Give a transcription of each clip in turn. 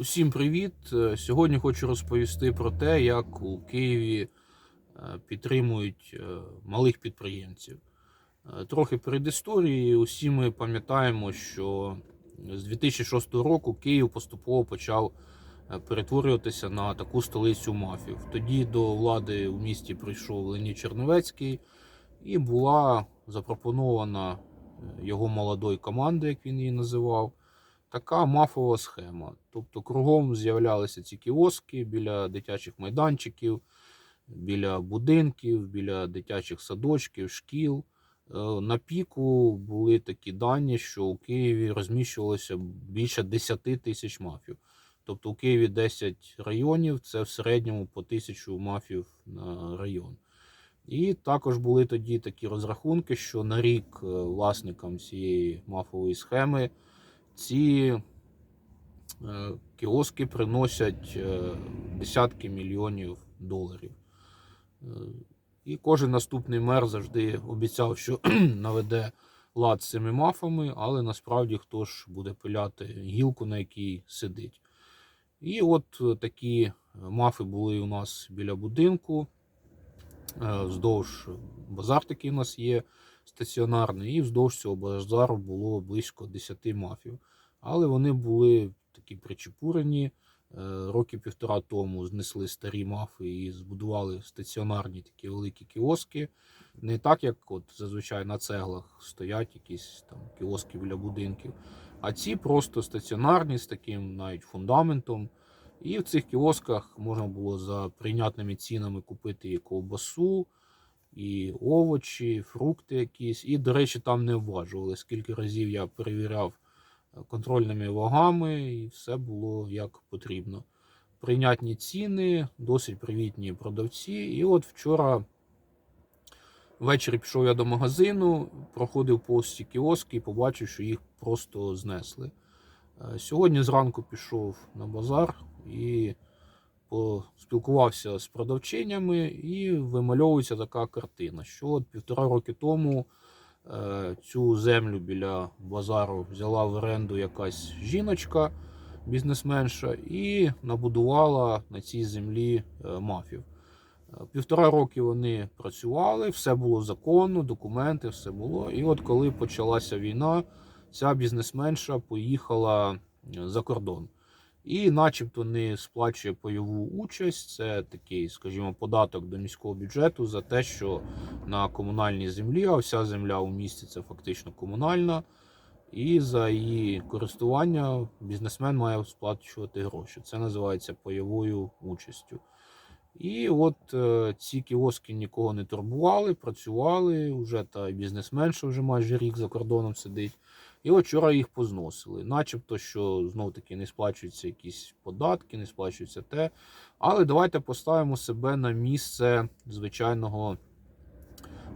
Усім привіт! Е, Сьогодні хочу розповісти про те, як у Києві е, підтримують е, малих підприємців. Трохи перед історією. Усі ми пам'ятаємо, що з 2006 року Київ поступово почав перетворюватися на таку столицю мафів. Тоді до влади у місті прийшов Леонід Черновецький, і була запропонована його молодою командою, як він її називав така мафова схема. Тобто кругом з'являлися ці кіоски біля дитячих майданчиків, біля будинків, біля дитячих садочків, шкіл. Е, На піку були такі дані, що у Києві розміщувалося більше 10 тисяч мафів. Тобто у Києві 10 районів, це в середньому по тисячу мафів на район. І також були тоді такі розрахунки, що на рік е, власникам цієї мафової схеми ці е, кіоски приносять е, десятки мільйонів доларів. Е, І кожен наступний мер завжди обіцяв, що наведе лад з цими мафами, але насправді хто ж буде пиляти гілку, на якій сидить. І от такі мафи були у нас біля будинку. Вздовж базар такий у нас є стаціонарний, і вздовж цього базару було близько 10 мафів. Але вони були такі причепурені. Е, Роки півтора тому знесли старі мафи і збудували стаціонарні такі великі кіоски. Не так, як от зазвичай на цеглах стоять якісь там кіоски біля будинків. А ці просто стаціонарні з таким навіть фундаментом. І в цих кіосках можна було за прийнятними цінами купити і ковбасу, і овочі, фрукти якісь. І, до речі, там не обважували. Скільки разів я перевіряв е, контрольними вагами, і все було як потрібно. Прийнятні ціни, досить привітні продавці. І от вчора ввечері пішов я до магазину, проходив повз кіоски і побачив, що їх просто знесли. Е, Сьогодні зранку пішов на базар і поспілкувався з продавчинями, і вимальовується така картина, що от півтора роки тому е, цю землю біля базару взяла в оренду якась жіночка, бізнесменша, і набудувала на цій землі е, мафів. Е, Півтора роки вони працювали, все було законно, документи, все було. І от коли почалася війна, ця бізнесменша поїхала за кордон. І, начебто, не сплачує пайову участь. Це такий, скажімо, податок до міського бюджету за те, що на комунальній землі, а вся земля у місті це фактично комунальна. І за її користування бізнесмен має сплачувати гроші. Це називається пайовою участю. І от е, ці кіоски нікого не турбували, працювали. Вже та бізнесменша вже майже рік за кордоном сидить. І вчора їх позносили. Начебто, що знов таки не сплачуються якісь податки, не сплачується те. Але давайте поставимо себе на місце звичайного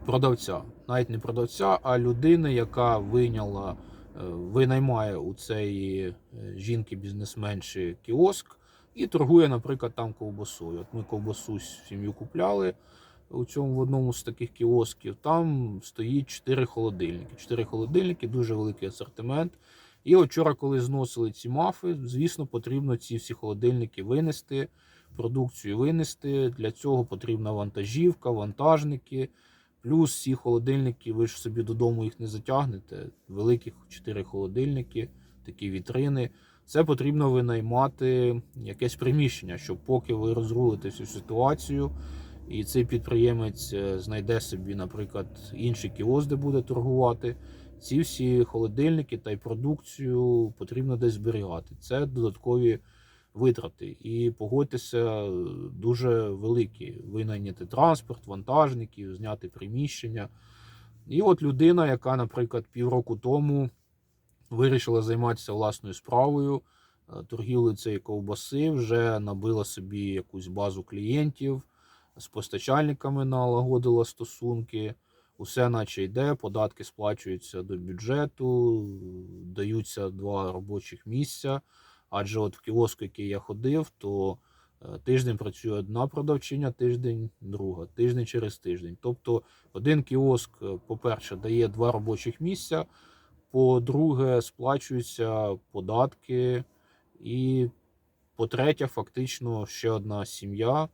продавця. Навіть не продавця, а людини, яка вийняла, е, винаймає у цієї е, жінки-бізнесменші кіоск і торгує, наприклад, там ковбасою. От ми ковбасу сім'ю купляли у цьому в одному з таких кіосків. Там стоїть 4 холодильники. 4 холодильники, дуже великий асортимент. І вчора, коли зносили ці мафи, звісно, потрібно ці всі холодильники винести, продукцію винести. Для цього потрібна вантажівка, вантажники. Плюс ці холодильники, ви ж собі додому їх не затягнете. Великих 4 холодильники, такі вітрини. Це потрібно винаймати якесь приміщення, щоб поки ви розрулите всю ситуацію, і цей підприємець е, знайде собі, наприклад, інший кіоск, де буде торгувати. Ці всі холодильники та й продукцію потрібно десь зберігати. Це додаткові витрати. І погодьтеся, дуже великі. Винайняти транспорт, вантажників, зняти приміщення. І от людина, яка, наприклад, півроку тому вирішила займатися власною справою, е, торгівлею цієї ковбаси, вже набила собі якусь базу клієнтів, з постачальниками налагодила стосунки. Усе наче йде, податки сплачуються до бюджету, даються два робочих місця. Адже от в кіоску, який я ходив, то е, тиждень працює одна продавчиня, тиждень друга, тиждень через тиждень. Тобто один кіоск, е, по-перше, дає два робочих місця, по-друге, сплачуються податки і по-третє, фактично ще одна сім'я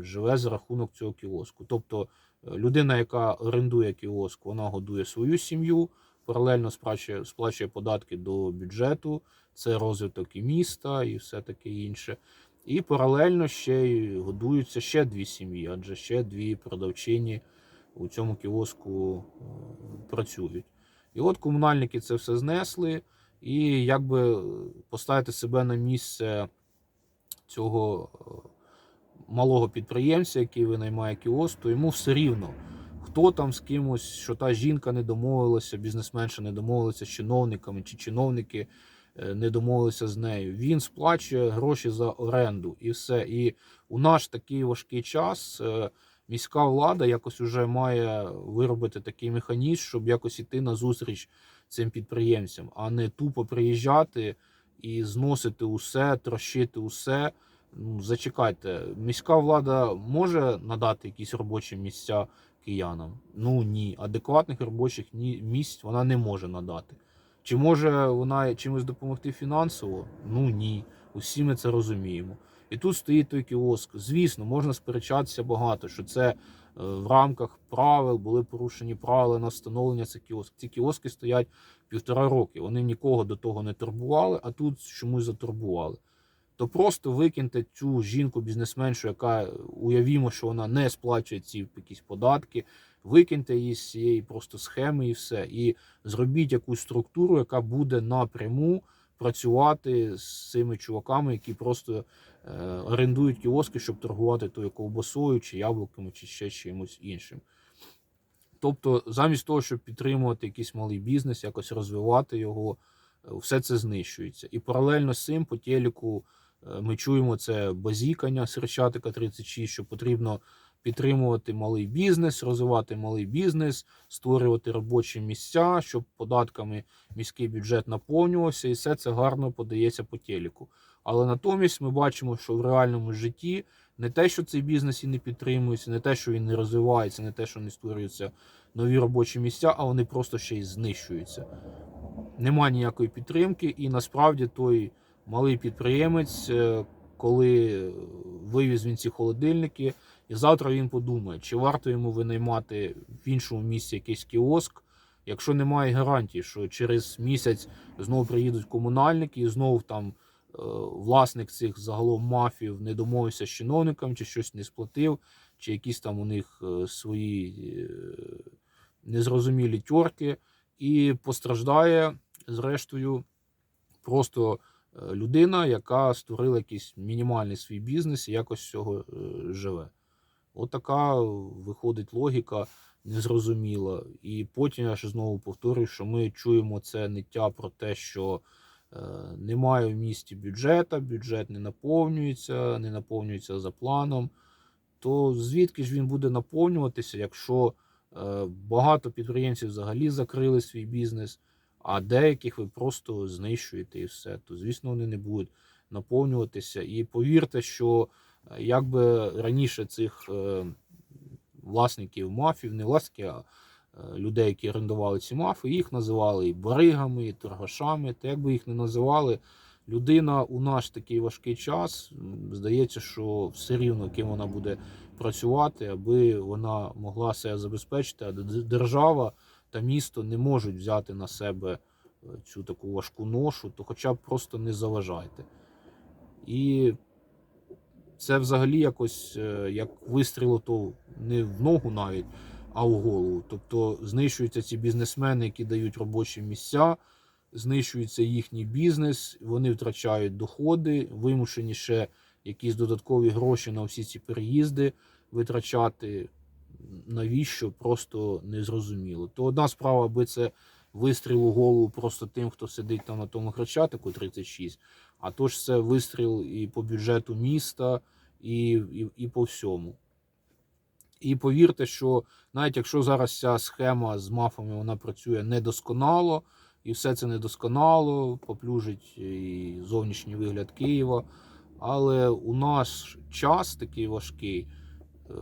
живе за рахунок цього кіоску. Тобто е, людина, яка орендує кіоск, вона годує свою сім'ю, паралельно сплачує, сплачує податки до бюджету, це розвиток і міста, і все таке інше. І паралельно ще й годуються ще дві сім'ї, адже ще дві продавчині у цьому кіоску е, працюють. І от комунальники це все знесли, і якби поставити себе на місце цього е, малого підприємця, який винаймає кіоск, то йому все рівно. Хто там з кимось, що та жінка не домовилася, бізнесменша не домовилася з чиновниками, чи чиновники е, не домовилися з нею. Він сплачує гроші за оренду і все. І у наш такий важкий час е, міська влада якось уже має виробити такий механізм, щоб якось іти на зустріч цим підприємцям, а не тупо приїжджати і зносити усе, трощити усе. Ну, зачекайте, міська влада може надати якісь робочі місця киянам? Ну ні. Адекватних робочих місць вона не може надати. Чи може вона чимось допомогти фінансово? Ну ні. Усі ми це розуміємо. І тут стоїть той кіоск. Звісно, можна сперечатися багато, що це е, в рамках правил були порушені правила на встановлення цих кіосків. Ці кіоски стоять півтора роки. Вони нікого до того не турбували, а тут чомусь затурбували. То просто викиньте цю жінку-бізнесменшу, яка уявімо, що вона не сплачує ці якісь податки, викиньте її з цієї просто схеми і все. І зробіть якусь структуру, яка буде напряму працювати з цими чуваками, які просто е, орендують кіоски, щоб торгувати тою ковбасою, чи яблуками, чи ще чимось іншим. Тобто, замість того, щоб підтримувати якийсь малий бізнес, якось розвивати його, е, все це знищується. І паралельно з цим по телеку ми чуємо це базікання Серчатика 36, що потрібно підтримувати малий бізнес, розвивати малий бізнес, створювати робочі місця, щоб податками міський бюджет наповнювався, і все це гарно подається по телеку. Але натомість ми бачимо, що в реальному житті не те, що цей бізнес і не підтримується, не те, що він не розвивається, не те, що не створюються нові робочі місця, а вони просто ще й знищуються. Нема ніякої підтримки, і насправді той малий підприємець, е, коли вивіз він ці холодильники, і завтра він подумає, чи варто йому винаймати в іншому місці якийсь кіоск, якщо немає гарантії, що через місяць знову приїдуть комунальники і знову там е, власник цих загалом мафів не домовився з чиновником, чи щось не сплатив, чи якісь там у них е, свої е, незрозумілі тьорки, і постраждає, зрештою, просто е, людина, яка створила якийсь мінімальний свій бізнес і якось з цього е, живе. От така виходить логіка незрозуміла. І потім я ще знову повторюю, що ми чуємо це ниття про те, що е, немає в місті бюджета, бюджет не наповнюється, не наповнюється за планом. То звідки ж він буде наповнюватися, якщо е, багато підприємців взагалі закрили свій бізнес, а деяких ви просто знищуєте і все, то звісно вони не будуть наповнюватися. І повірте, що е, якби раніше цих е, власників мафів, не власників, а е, людей, які орендували ці мафи, їх називали і баригами, і торгашами. Та як би їх не називали, людина у наш такий важкий час, здається, що все рівно ким вона буде працювати, аби вона могла себе забезпечити, а держава та місто не можуть взяти на себе е, цю таку важку ношу, то хоча б просто не заважайте. І це взагалі якось е, як вистріло, то не в ногу навіть, а в голову. Тобто знищуються ці бізнесмени, які дають робочі місця, знищується їхній бізнес, вони втрачають доходи, вимушені ще якісь додаткові гроші на всі ці переїзди витрачати. Навіщо просто незрозуміло. То одна справа, аби це вистріл у голову просто тим, хто сидить там на тому хрещатику 36, а то ж це вистріл і по бюджету міста, і, і, і по всьому. І повірте, що навіть якщо зараз ця схема з мафами вона працює недосконало, і все це недосконало, поплюжить і зовнішній вигляд Києва. Але у наш час такий важкий, е,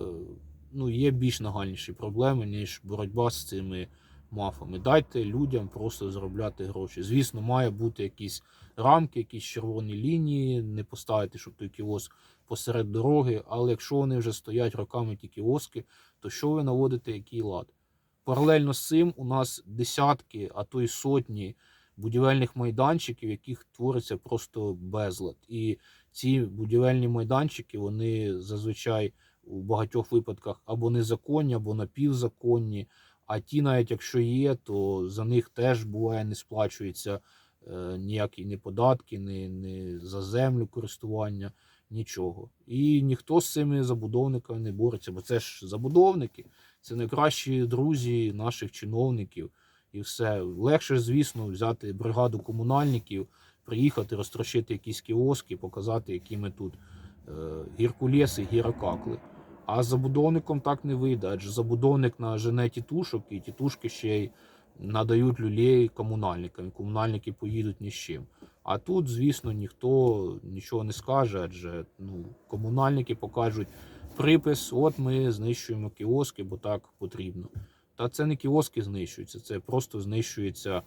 ну, є більш нагальніші проблеми, ніж боротьба з цими мафами. Дайте людям просто заробляти гроші. Звісно, має бути якийсь рамки, якісь червоні лінії, не поставити, щоб той кіоск посеред дороги. Але якщо вони вже стоять роками ті кіоски, то що ви наводите, який лад? Паралельно з цим у нас десятки, а то й сотні будівельних майданчиків, яких твориться просто безлад. І ці будівельні майданчики, вони зазвичай у багатьох випадках або незаконні, або напівзаконні. А ті, навіть якщо є, то за них теж буває не сплачується е, ніякі ні податки, ні, ні за землю користування, нічого. І ніхто з цими забудовниками не бореться, бо це ж забудовники, це найкращі друзі наших чиновників. І все. Легше, звісно, взяти бригаду комунальників, приїхати, розтрощити якісь кіоски, показати, які ми тут е, гіркулеси, гірокакли. А забудовником так не вийде, адже забудовник нажене тітушок, і тітушки ще й надають люлей комунальникам. Комунальники поїдуть ні з чим. А тут, звісно, ніхто нічого не скаже, адже ну, комунальники покажуть припис: от ми знищуємо кіоски, бо так потрібно. Та це не кіоски знищуються, це просто знищується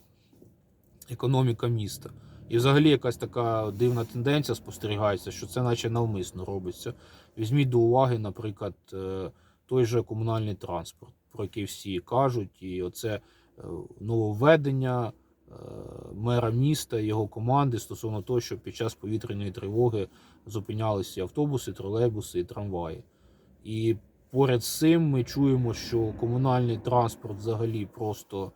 економіка міста. І взагалі якась така дивна тенденція спостерігається, що це наче навмисно робиться. Візьміть до уваги, наприклад, е, той же комунальний транспорт, про який всі кажуть, і оце е, нововведення е, мера міста його команди стосовно того, що під час повітряної тривоги зупинялися автобуси, тролейбуси і трамваї. І поряд з цим ми чуємо, що комунальний транспорт взагалі просто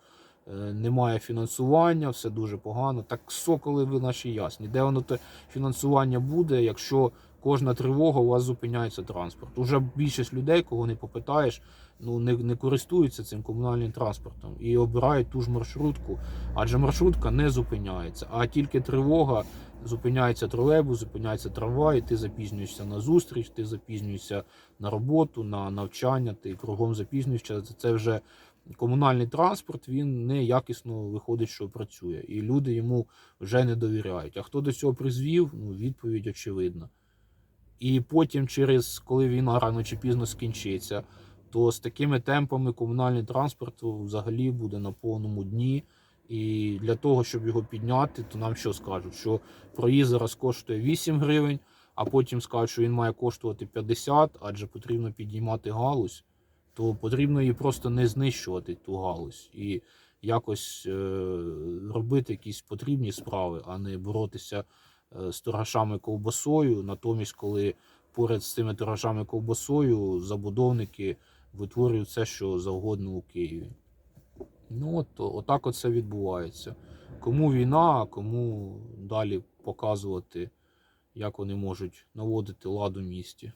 немає фінансування, все дуже погано. Так соколи ви наші ясні. Де воно те фінансування буде, якщо кожна тривога у вас зупиняється транспорт? Уже більшість людей, кого не попитаєш, ну не, не користуються цим комунальним транспортом і обирають ту ж маршрутку, адже маршрутка не зупиняється, а тільки тривога. Зупиняється тролейбус, зупиняється трамвай, ти запізнюєшся на зустріч, ти запізнюєшся на роботу, на навчання, ти кругом запізнюєшся. Це вже комунальний транспорт, він неякісно виходить, що працює. І люди йому вже не довіряють. А хто до цього призвів, ну, відповідь очевидна. І потім, через коли війна рано чи пізно скінчиться, то з такими темпами комунальний транспорт взагалі буде на повному дні. І для того, щоб його підняти, то нам що скажуть? Що проїзд зараз коштує 8 гривень, а потім скажуть, що він має коштувати 50, адже потрібно підіймати галузь, то потрібно її просто не знищувати ту галузь і якось е, робити якісь потрібні справи, а не боротися е, з торгашами ковбасою. Натомість, коли поряд з цими торгашами ковбасою забудовники витворюють все, що завгодно у Києві. Ну от отак от це відбувається. Кому війна, а кому далі показувати, як вони можуть наводити лад у місті.